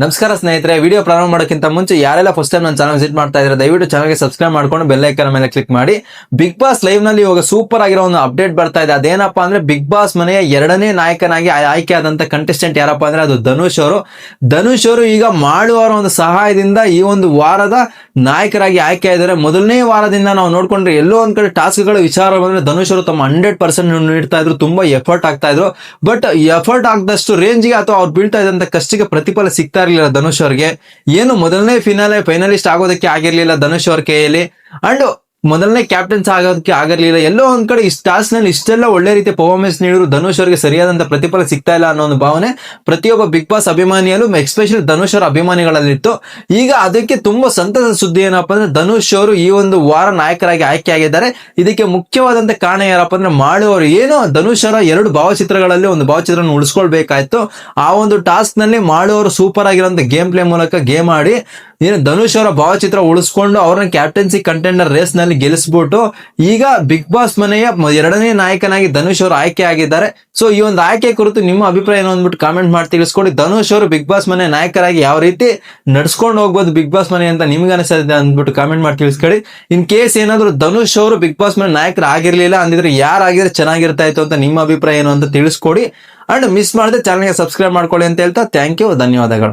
ನಮಸ್ಕಾರ ಸ್ನೇಹಿತರೆ, ವಿಡಿಯೋ ಪ್ರಾರಂಭ ಮಾಡೋಕ್ಕಿಂತ ಮುಂಚೆ ಯಾರೆಲ್ಲ ಫಸ್ಟ್ ಟೈಮ್ ನನ್ನ ಚಾನಲ್ ವಿಸಿಟ್ ಮಾಡ್ತಾ ಇದ್ದಾರೆ, ದಯವಿಟ್ಟು ಚಾನಲ್ಗೆ ಸಬ್ಸ್ಕ್ರೈಬ್ ಮಾಡ್ಕೊಂಡು ಬೆಲ್ ಐಕನ್ ಮೇಲೆ ಕ್ಲಿಕ್ ಮಾಡಿ. ಬಿಗ್ ಬಾಸ್ ಲೈವ್ನಲ್ಲಿ ಇವಾಗ ಸೂಪರ್ ಆಗಿರೋ ಒಂದು ಅಪ್ಡೇಟ್ ಬರ್ತಾ ಇದೆ. ಅದೇನಪ್ಪಾ ಅಂದ್ರೆ ಬಿಗ್ ಬಾಸ್ ಮನೆಯ ಎರಡನೇ ನಾಯಕನಾಗಿ ಆಯ್- ಆಯ್ಕೆ ಆದಂತ ಕಂಟೆಸ್ಟೆಂಟ್ ಯಾರಪ್ಪ ಅಂದ್ರೆ ಅದು ಧನುಷ್ ಅವರು. ಧನುಷ್ ಅವರು ಈಗ ಮಾಡುವವರ ಒಂದು ಸಹಾಯದಿಂದ ಈ ಒಂದು ವಾರದ ನಾಯಕರಾಗಿ ಆಯ್ಕೆ ಆಗಿದ್ದಾರೆ. ಮೊದಲನೇ ವಾರದಿಂದ ನಾವು ನೋಡ್ಕೊಂಡ್ರೆ ಎಲ್ಲೋ ಒಂದ್ ಕಡೆ ಟಾಸ್ಕ್ಗಳ ವಿಚಾರ ಬಂದ್ರೆ ಧನುಷ್ ಅವರು ತಮ್ಮ ಹಂಡ್ರೆಡ್ ಪರ್ಸೆಂಟ್ ನೀಡ್ತಾ ಇದ್ರು, ತುಂಬಾ ಎಫರ್ಟ್ ಆಗ್ತಾ ಇದ್ರು. ಬಟ್ ಎಫರ್ಟ್ ಆಗದಷ್ಟು ರೇಂಜ್ಗೆ ಅಥವಾ ಅವ್ರು ಬೀಳ್ತಾ ಇದ್ದಂತ ಕಷ್ಟಕ್ಕೆ ಪ್ರತಿಫಲ ಸಿಗ್ತಾ ಇರಲಿಲ್ಲ ಧನುಷ್ ಅವ್ರಿಗೆ. ಏನು ಮೊದಲನೇ ಫಿನಾಲೆ ಫೈನಲಿಸ್ಟ್ ಆಗೋದಕ್ಕೆ ಆಗಿರ್ಲಿಲ್ಲ ಧನುಷ್ ಅವ್ರ ಕೈಯಲ್ಲಿ. ಅಂಡ್ ಮೊದಲನೇ ಕ್ಯಾಪ್ಟನ್ಸ್ ಆಗೋದಕ್ಕೆ ಆಗಿರ್ಲಿಲ್ಲ. ಎಲ್ಲೋ ಒಂದ್ ಕಡೆ ಇಷ್ಟ ಟಾಸ್ನಲ್ಲಿ ಇಷ್ಟೆಲ್ಲ ಒಳ್ಳೆ ರೀತಿ ಪರ್ಫಾರ್ಮೆನ್ಸ್ ನೀಡಿದ್ರು. ಧನುಷ್ ಅವರಿಗೆ ಸರಿಯಾದಂತ ಪ್ರತಿಫಲ ಸಿಗ್ತಾ ಇಲ್ಲ ಅನ್ನೋ ಒಂದು ಭಾವನೆ ಪ್ರತಿಯೊಬ್ಬ ಬಿಗ್ ಬಾಸ್ ಅಭಿಮಾನಿಯಲ್ಲೂ ಎಸ್ಪೆಷಲಿ ಧನುಷ್ ಅವರ ಅಭಿಮಾನಿಗಳಲ್ಲಿತ್ತು. ಈಗ ಅದಕ್ಕೆ ತುಂಬಾ ಸಂತಸ ಸುದ್ದಿ ಏನಪ್ಪಾ ಅಂದ್ರೆ, ಧನುಷ್ ಅವರು ಈ ಒಂದು ವಾರ ನಾಯಕರಾಗಿ ಆಯ್ಕೆ ಆಗಿದ್ದಾರೆ. ಇದಕ್ಕೆ ಮುಖ್ಯವಾದಂತ ಕಾರಣ ಏನಪ್ಪಾ ಅಂದ್ರೆ ಮಾಡುವವರು ಏನು ಧನುಷ್ ಅವರ ಎರಡು ಭಾವಚಿತ್ರಗಳಲ್ಲಿ ಒಂದು ಭಾವಚಿತ್ರ ಉಳಿಸ್ಕೊಳ್ಬೇಕಾಯ್ತು. ಆ ಒಂದು ಟಾಸ್ಕ್ನಲ್ಲಿ ಮಾಡುವವರು ಸೂಪರ್ ಆಗಿರೋ ಗೇಮ್ ಪ್ಲೇ ಮೂಲಕ ಗೇಮ್ ಆಡಿ ಏನು ಧನುಷ್ ಅವರ ಭಾವಚಿತ್ರ ಉಳಿಸ್ಕೊಂಡು ಅವ್ರನ್ನ ಕ್ಯಾಪ್ಟನ್ಸಿ ಕಂಟೆಂಡರ್ ರೇಸ್ನಲ್ಲಿ ಗೆಲ್ಲಿಸ್ಬಿಟ್ಟು ಈಗ ಬಿಗ್ ಬಾಸ್ ಮನೆಯ ಎರಡನೇ ನಾಯಕನಾಗಿ ಧನುಷ್ ಅವರು ಆಯ್ಕೆ ಆಗಿದ್ದಾರೆ. ಸೊ ಈ ಒಂದು ಆಯ್ಕೆ ಕುರಿತು ನಿಮ್ಮ ಅಭಿಪ್ರಾಯ ಏನು ಅಂದ್ಬಿಟ್ಟು ಕಾಮೆಂಟ್ ಮಾಡಿ ತಿಳಿಸ್ಕೊಡಿ. ಧನುಷ್ ಅವರು ಬಿಗ್ ಬಾಸ್ ಮನೆ ನಾಯಕರಾಗಿ ಯಾವ ರೀತಿ ನಡ್ಸ್ಕೊಂಡು ಹೋಗ್ಬೋದು ಬಿಗ್ ಬಾಸ್ ಮನೆ ಅಂತ ನಿಮ್ಗೆ ಅನಿಸುತ್ತೆ ಅಂದ್ಬಿಟ್ಟು ಕಾಮೆಂಟ್ ಮಾಡಿ ತಿಳಿಸ್ಕೊಳ್ಳಿ ಇನ್ ಕೇಸ್ ಏನಾದ್ರು ಧನುಷ್ ಅವರು ಬಿಗ್ ಬಾಸ್ ಮನೆ ನಾಯಕರು ಆಗಿರ್ಲಿಲ್ಲ ಅಂದಿದ್ರೆ ಯಾರಾಗಿದ್ರೆ ಚೆನ್ನಾಗಿರ್ತಾ ಇತ್ತು ಅಂತ ನಿಮ್ಮ ಅಭಿಪ್ರಾಯ ಏನು ಅಂತ ತಿಳಿಸ್ಕೊಡಿ. ಅಂಡ್ ಮಿಸ್ ಮಾಡದೆ ಚಾನಲ್ಗೆ ಸಬ್ಸ್ಕ್ರೈಬ್ ಮಾಡ್ಕೊಳ್ಳಿ ಅಂತ ಹೇಳ್ತಾ. ಥ್ಯಾಂಕ್ ಯು ಧನ್ಯವಾದಗಳು.